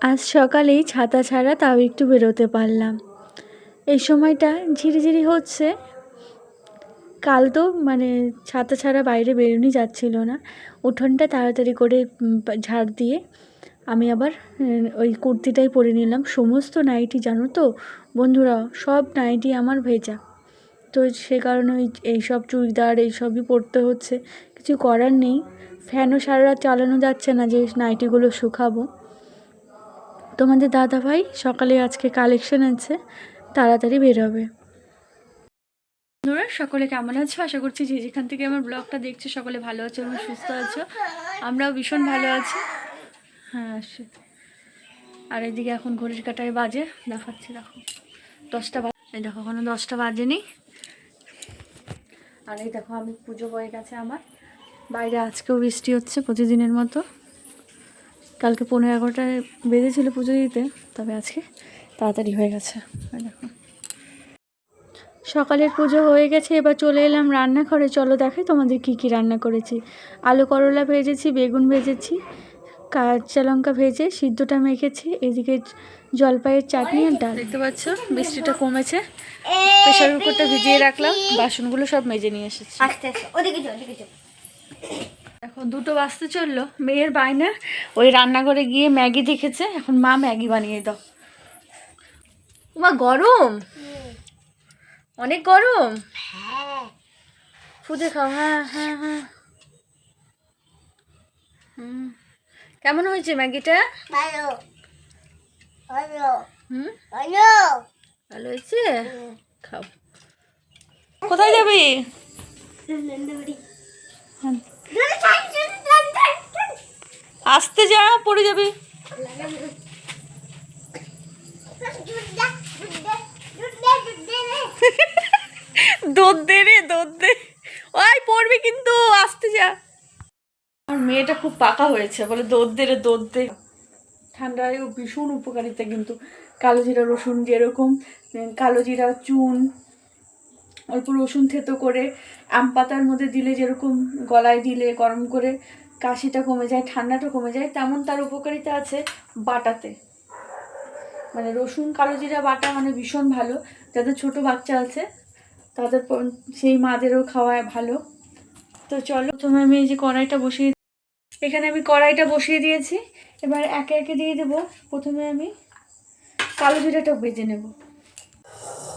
আজ সকালেই ছাতা ছাড়া তাও একটু বেরোতে পারলাম। এই সময়টা ঝিরিঝিরি হচ্ছে। কাল তো মানে ছাতা ছাড়া বাইরে বেরোনোই যাচ্ছিল না। উঠোনটা তাড়াতাড়ি করে ঝাড় দিয়ে আমি আবার ওই কুর্তিটাই পরে নিলাম। সমস্ত নাইটি জানো তো? বন্ধুরা, সব নাইটি আমার ভেজা। তো সে কারণে ওই এইসব চুড়িদার এইসবই পরতে হচ্ছে। কিছু করার নেই। ফ্যানও সারা চালানো যাচ্ছে না যে নাইটিগুলো শুকাবো। তোমাদের দাদা ভাই সকালে আজকে কালেকশন আছে, তাড়াতাড়ি বেরোবে। বন্ধুরা, সকলে কেমন আছো? আশা করছি যে যেখান থেকে আমার ব্লগটা দেখছ, সকলে ভালো আছো এবং সুস্থ আছো। আমরাও ভীষণ ভালো আছি। হ্যাঁ আর এদিকে এখন ঘড়ির কাটায় বাজে, দেখাচ্ছি, দেখো। দশটা বাজে এই দেখো, এখনও দশটা বাজেনি। আর এই দেখো, আমি পুজো হয়ে গেছে আমার। বাইরে আজকেও বৃষ্টি হচ্ছে প্রতিদিনের মতো। কালকে পনেরো এগারোটায় বেজেছিল পুজো দিতে, তবে আজকে তাড়াতাড়ি হয়ে গেছে। দেখো সকালের পুজো হয়ে গেছে, এবার চলে এলাম রান্নাঘরে। চলো দেখাই তোমাদের কি কি রান্না করেছি। আলু করলা ভেজেছি, বেগুন ভেজেছি, কাঁচা লঙ্কা ভেজে সিদ্ধটা মেখেছি, এদিকে জলপাইয়ের চাটনি আর ডাল। দেখতে পাচ্ছ বৃষ্টিটা কমেছে। প্রেশার কুকারটা ভিজিয়ে রাখলাম, বাসনগুলো সব মেজে নিয়ে এসেছি। আস্তে আস্তে, ওদিকে ওদিকে এখন দুটো বাজতে চলল মেয়ের বায়না ওই রান্নাঘরে গিয়ে ম্যাগি দেখেছে এখন মা ম্যাগি বানিয়ে দাও। মা গরম? অনেক গরম? হ্যাঁ। ফুদে খাও হ্যাঁ হ্যাঁ হ্যাঁ। হুম। কেমন হয়েছে ম্যাগিটা? ভালো। ভালো। হুম? ভালো। ভালো হয়েছে? খাও। কোথায় যাবি? আসতে যা, পড়ে যাবি। দোদ দে রে দোদ দে ওই, পড়বি কিন্তু, আসতে যা। আমার মেয়েটা খুব পাকা হয়েছে, বলে দোদ দে রে দোদ দে ঠান্ডায় ভীষণ উপকারিতা কিন্তু। কালো জিরা রসুন যেরকম, কালো জিরা চুন অল্প রসুন থেতো করে, আম পাতার মধ্যে দিলে যেরকম গলায় দিলে, গরম করে কাশিটা কমে যায়, ঠান্ডাটা কমে যায়, তেমন তার উপকারিতা আছে বাটাতে। মানে রসুন, কালো জিরা, বাটা মানে ভীষণ ভালো। যাদের ছোট বাচ্চা আছে, তাদের সেই মাদেরও খাওয়ায় ভালো। তো চলো, প্রথমে আমি এই যে কড়াইটা বসিয়ে এখানে আমি কড়াইটা বসিয়ে দিয়েছি। এবার একে একে দিয়ে দেবো। প্রথমে আমি কালো জিরাটা ভেজে নেব।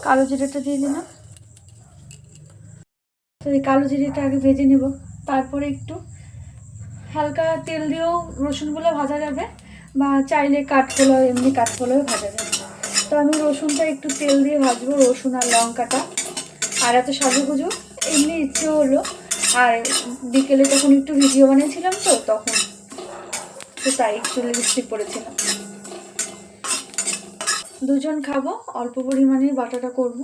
কালো জিরাটা দিয়ে দিলাম। তো এই কালো জিরাটা আগে ভেজে নেব, তারপরে একটু হালকা তেল দিয়েও রসুনগুলো ভাজা যাবে, বা চাইলে কাঠকোলা এমনি কাঠকোলাও ভাজা যাবে। তো আমি রসুনটা একটু তেল দিয়ে ভাজবো, রসুন আর লঙ্কাটা। আর এত সাজুগুজু, এমনি ইচ্ছে হলো। আর বিকেলে তখন একটু ভিডিও বানিয়েছিলাম তো, তখন তো তাই একটু লিপস্টিক পরেছিলাম। দুজন খাব, অল্প পরিমাণে বাটাটা করব।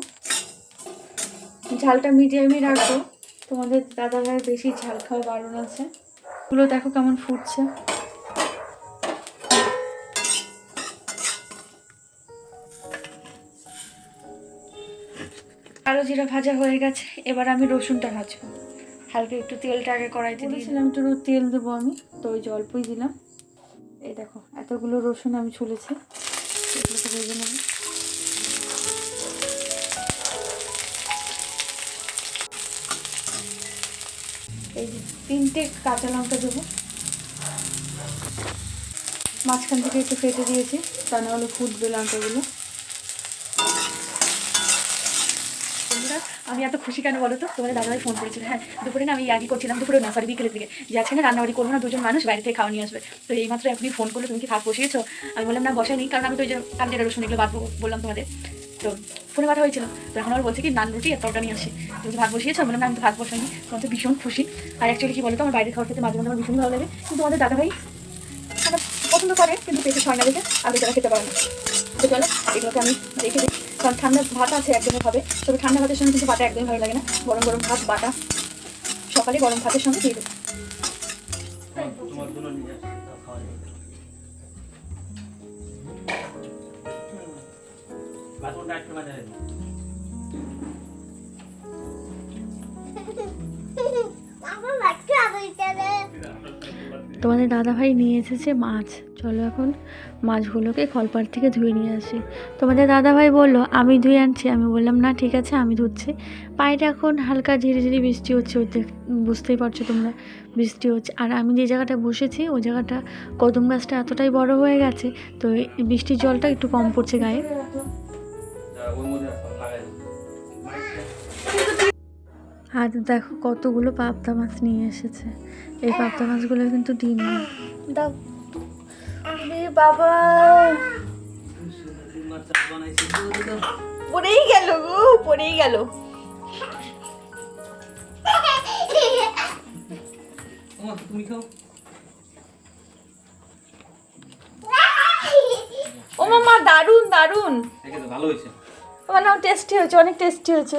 ঝালটা মিডিয়ামই রাখব। তোমাদের দাদা ভাইয়ের বেশি ঝাল খাওয়া বারণ আছে। এগুলো দেখো কেমন ফুটছে। আরও জিরা ভাজা হয়ে গেছে এবার আমি রসুনটা ভাজবো। হালকা একটু তেলটা আগে কড়াইতে দিয়েছিলাম একটু তেল দেবো আমি তো ওই অল্পই দিলাম। এই দেখো এতগুলো রসুন আমি ছুলেছি। এগুলোকে ভেজে নেব। এই তিনটে কাঁচা লঙ্কা দেবো। মাঝখান থেকে একটু ফেটে দিয়েছি, তা না হলে ফুটবে লঙ্কাগুলো। আমি এত খুশি কেন বলো তো? তোমাদের দাদাভাই ফোন করেছিল। হ্যাঁ দুপুরে না আমি আগে করছিলাম, দুপুরে না সরি বিকেলের দিকে। যে না রান্নাবাড়ি করব না, দুজন মানুষ বাইরে থেকে খাওয়া নিয়ে আসবে। তো এইমাত্র এখনই ফোন করল, তুমি কি ভাত বসিয়েছো? আমি বললাম, না, বসাইনি, কারণ আমি তো ওই যে কাল যেটা রসুন এগুলো ভাত বললাম তোমাদের। তো ফোনে কথা হয়েছিল। তো এখন আমার বলছে কি, নান রুটি আর তরকারি আসে। তুমি ভাত বসিয়েছো। বললাম আমি তো ভাত বসাইনি, তোমার তো ভীষণ খুশি। আর অ্যাকচুয়ালি কি বলো তো আমার বাইরে খাওয়ার খেতে মাঝে মাঝে আমার ভীষণ ভালো লাগে। কিন্তু আমাদের দাদাভাই মানে পছন্দ করে, কিন্তু পেটে ছয় না দেখে আমি তারা খেতে পারে না। তো চলো, এগুলোকে আমি রেখে দিই। কারণ ঠান্ডা ভাত আছে, একদমই হবে। তবে ঠান্ডা ভাতের সঙ্গে কিন্তু বাটা একদমই ভালো লাগে না। গরম গরম ভাত, বাটা। সকালে গরম ভাতের সঙ্গে দিয়ে দেবো। একটু মাঝে তোমাদের দাদাভাই নিয়ে এসেছে মাছ। চলো এখন মাছগুলোকে কলপার থেকে ধুয়ে নিয়ে আসি। তোমাদের দাদাভাই বলল আমি ধুয়ে আনছি। আমি বললাম না ঠিক আছে আমি ধুচ্ছি। বাইরে এখন হালকা ঝিরি ঝিরি বৃষ্টি হচ্ছে ওই দেখ- বুঝতেই পারছ তোমরা বৃষ্টি হচ্ছে। আর আমি যে জায়গাটা বসেছি ওই জায়গাটা কদম গাছটা এতটাই বড় হয়ে গেছে তো এই বৃষ্টির জলটা একটু কম পড়ছে গায়ে। আর দেখো কতগুলো পাবদা মাছ নিয়ে এসেছে। এই পাবদা মাছগুলো কিন্তু ডিম দাও। বাবা। পড়েই গেল গো পড়েই গেল। তুমি খাও। ও মামা দারুণ দারুণ দেখে ভালো হয়েছে। বানাও টেস্টি হয়েছে অনেক টেস্টি হয়েছে।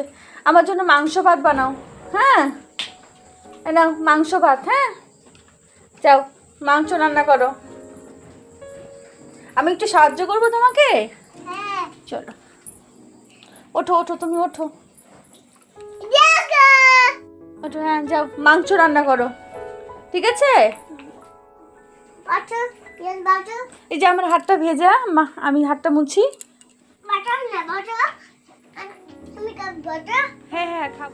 আমার জন্য মাংস ভাত বানাও হ্যাঁ? নাও মাংস ভাত হ্যাঁ? যাও মাংস রান্না করো। আমি একটু সাহায্য করব তোমাকে? হ্যাঁ। চলো। ওঠো ওঠো তুমি ওঠো। ওঠো হ্যাঁ যাও মাংস রান্না করো। ঠিক আছে? এই যে আমার হাতটা ভেজা মা আমি হাতটা মুছি। হ্যাঁ হ্যাঁ খাব।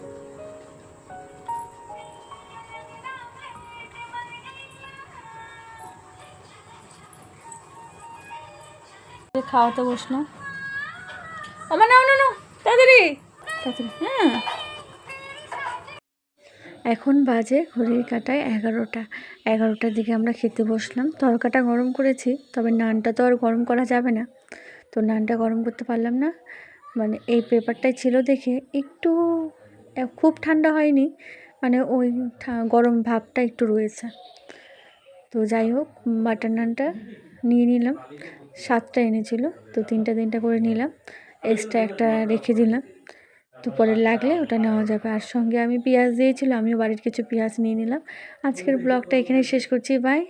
খাওয়াতে বসল। আমার নাও না তাড়াতাড়ি। তাড়াতাড়ি হ্যাঁ। এখন বাজে ঘড়ির কাটায় এগারোটা। এগারোটার দিকে আমরা খেতে বসলাম। তরকাটা গরম করেছি তবে নানটা তো আর গরম করা যাবে না। তো নানটা গরম করতে পারলাম না। মানে এই পেপারটাই ছিল দেখে একটু খুব ঠান্ডা হয়নি মানে ওই গরম ভাবটা একটু রয়েছে। তো যাই হোক বাটার নানটা নিয়ে নিলাম সাতটা এনেছিল, তো তিনটা তিনটা করে নিলাম এক্সট্রা একটা রেখে দিলাম তো পরে লাগলে ওটা নেওয়া যাবে। আর সঙ্গে আমি পেঁয়াজ দিয়েছিলাম আমিও বাড়ির কিছু পেঁয়াজ নিয়ে নিলাম। আজকের ব্লগটা এখানে শেষ করছি বাই